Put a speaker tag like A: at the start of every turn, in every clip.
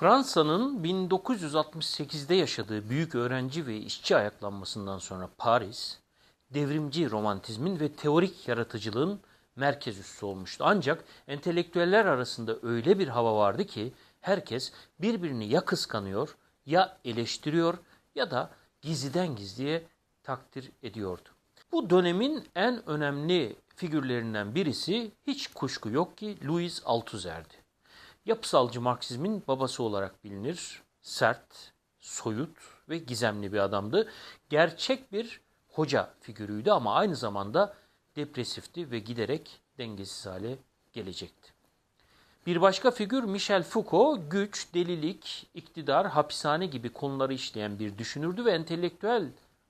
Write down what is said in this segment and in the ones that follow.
A: Fransa'nın 1968'de yaşadığı büyük öğrenci ve işçi ayaklanmasından sonra Paris, devrimci romantizmin ve teorik yaratıcılığın merkez üssü olmuştu. Ancak entelektüeller arasında öyle bir hava vardı ki herkes birbirini ya kıskanıyor, ya eleştiriyor ya da gizliden gizliye takdir ediyordu. Bu dönemin en önemli figürlerinden birisi hiç kuşku yok ki Louis Althusser'di. Yapısalcı Marksizmin babası olarak bilinir. Sert, soyut ve gizemli bir adamdı. Gerçek bir hoca figürüydü ama aynı zamanda depresifti ve giderek dengesiz hale gelecekti. Bir başka figür Michel Foucault, güç, delilik, iktidar, hapishane gibi konuları işleyen bir düşünürdü ve entelektüel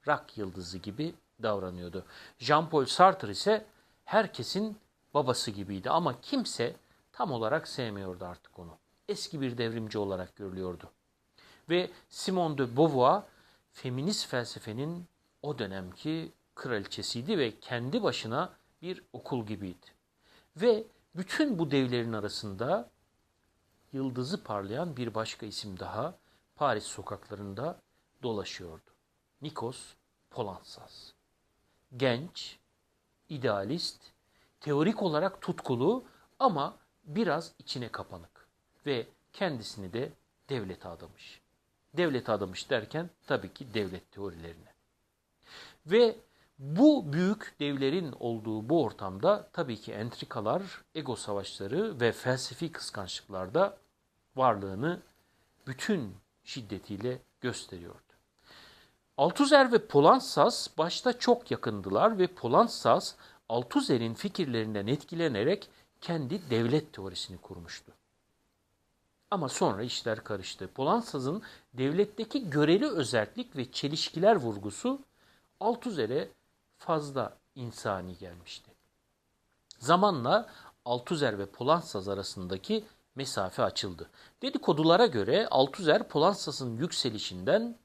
A: rak yıldızı gibi davranıyordu. Jean-Paul Sartre ise herkesin babası gibiydi ama kimse tam olarak sevmiyordu artık onu. Eski bir devrimci olarak görülüyordu. Ve Simone de Beauvoir feminist felsefenin o dönemki kraliçesiydi ve kendi başına bir okul gibiydi. Ve bütün bu devlerin arasında yıldızı parlayan bir başka isim daha Paris sokaklarında dolaşıyordu. Nikos Polantzas. Genç, idealist, teorik olarak tutkulu ama biraz içine kapanık ve kendisini de devlete adamış. Devlete adamış derken tabii ki devlet teorilerine. Ve bu büyük devlerin olduğu bu ortamda tabii ki entrikalar, ego savaşları ve felsefi kıskançlıklar da varlığını bütün şiddetiyle gösteriyordu. Althusser ve Polantzas başta çok yakındılar ve Polantzas Althusser'in fikirlerinden etkilenerek kendi devlet teorisini kurmuştu. Ama sonra işler karıştı. Polantzas'ın devletteki göreli özellik ve çelişkiler vurgusu Althusser'e fazla insani gelmişti. Zamanla Althusser ve Polantzas arasındaki mesafe açıldı. Dedikodulara göre Althusser Polantzas'ın yükselişinden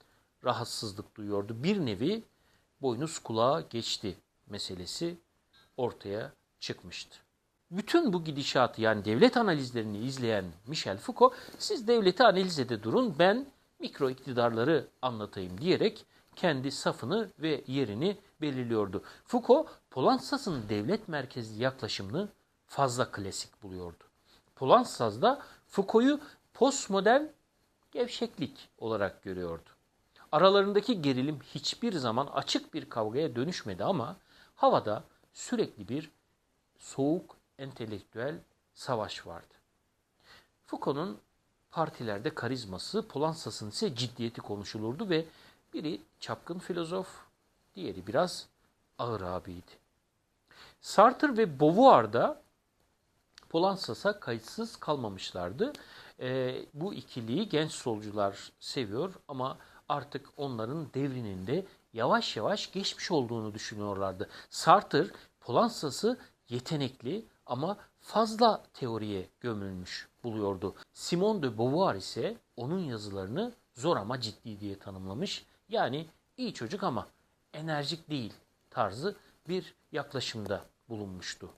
A: rahatsızlık duyuyordu. Bir nevi boynuz kulağa geçti meselesi ortaya çıkmıştı. Bütün bu gidişatı yani devlet analizlerini izleyen Michel Foucault siz devleti analiz ede durun ben mikro iktidarları anlatayım diyerek kendi safını ve yerini belirliyordu. Foucault, Polantzas'ın devlet merkezli yaklaşımını fazla klasik buluyordu. Polantzas da Foucault'u postmodern gevşeklik olarak görüyordu. Aralarındaki gerilim hiçbir zaman açık bir kavgaya dönüşmedi ama havada sürekli bir soğuk entelektüel savaş vardı. Foucault'un partilerde karizması, Polantzas'ın ise ciddiyeti konuşulurdu ve biri çapkın filozof, diğeri biraz ağır abiydi. Sartre ve Beauvoir da Polantzas'a kayıtsız kalmamışlardı. E, bu ikiliyi genç solcular seviyor ama artık onların devrinin de yavaş yavaş geçmiş olduğunu düşünüyorlardı. Sartre Polantzas'ı yetenekli ama fazla teoriye gömülmüş buluyordu. Simone de Beauvoir ise onun yazılarını zor ama ciddi diye tanımlamış. Yani iyi çocuk ama enerjik değil tarzı bir yaklaşımda bulunmuştu.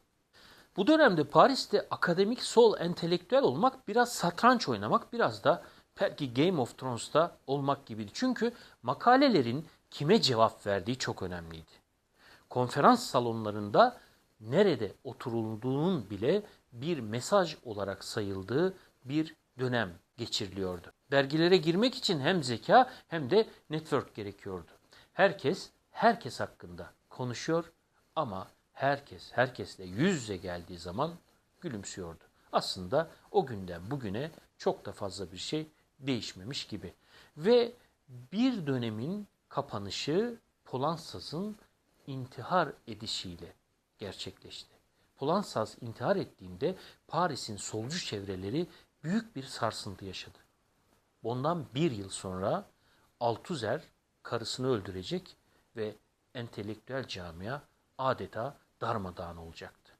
A: Bu dönemde Paris'te akademik sol entelektüel olmak biraz satranç oynamak biraz da belki Game of Thrones'ta olmak gibiydi. Çünkü makalelerin kime cevap verdiği çok önemliydi. Konferans salonlarında nerede oturulduğunun bile bir mesaj olarak sayıldığı bir dönem geçiriliyordu. Dergilere girmek için hem zeka hem de network gerekiyordu. Herkes herkes hakkında konuşuyor ama herkes herkesle yüz yüze geldiği zaman gülümsüyordu. Aslında o günden bugüne çok da fazla bir şey değişmemiş gibi. Ve bir dönemin kapanışı Polantzas'ın intihar edişiyle gerçekleşti. Polansaz intihar ettiğinde Paris'in solcu çevreleri büyük bir sarsıntı yaşadı. Ondan bir yıl sonra Althusser karısını öldürecek ve entelektüel camia adeta darmadağın olacaktı.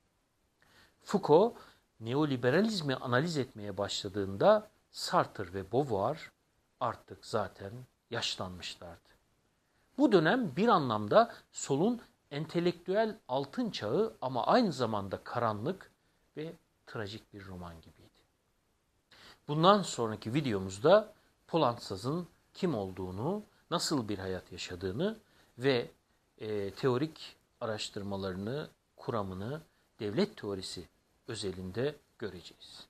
A: Foucault neoliberalizmi analiz etmeye başladığında Sartre ve Beauvoir artık zaten yaşlanmışlardı. Bu dönem bir anlamda solun entelektüel altın çağı ama aynı zamanda karanlık ve trajik bir roman gibiydi. Bundan sonraki videomuzda Polantzas'ın kim olduğunu, nasıl bir hayat yaşadığını ve e, teorik araştırmalarını, kuramını devlet teorisi özelinde göreceğiz.